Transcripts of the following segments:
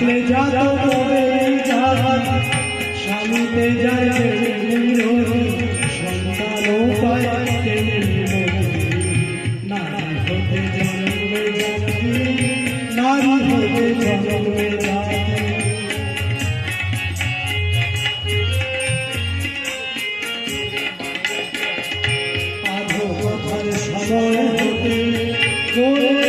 থাকলে যাত তবে যাত স্বামীতে যায় সন্তান পায় তেমনি নারী হতে জন্মে যাবে নারী হতে জন্মে যাবে আধো কথার সময় হতে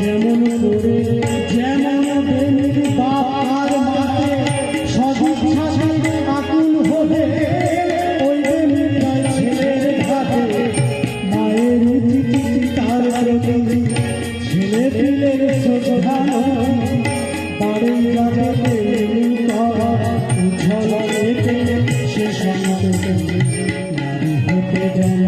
যেমন করে, যেমন প্রেমের বাবার মাতে সদিচ্ছাতে আকুল হলে, ওই প্রেমিকার ছেলের ঘাটে, মায়ের উচিত তার প্রতি ছেলে পিলের শ্রদ্ধানো বাড়ি যাবে উজ্জ্বল রেখে সে সঙ্গে নারী হতে জন্মে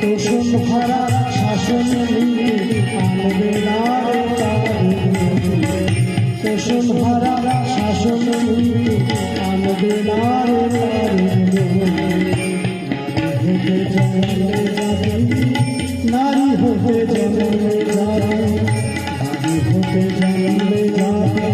তোষণ হারা শাসন আনবে না। তোষণ হারা শাসন আনবে যাবে নারী হতে জন্মে যাবে নারী হতে জন্মে যাবে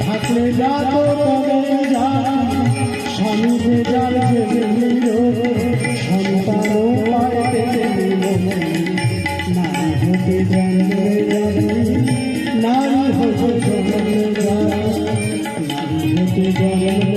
থাকলে যাত তবে নারী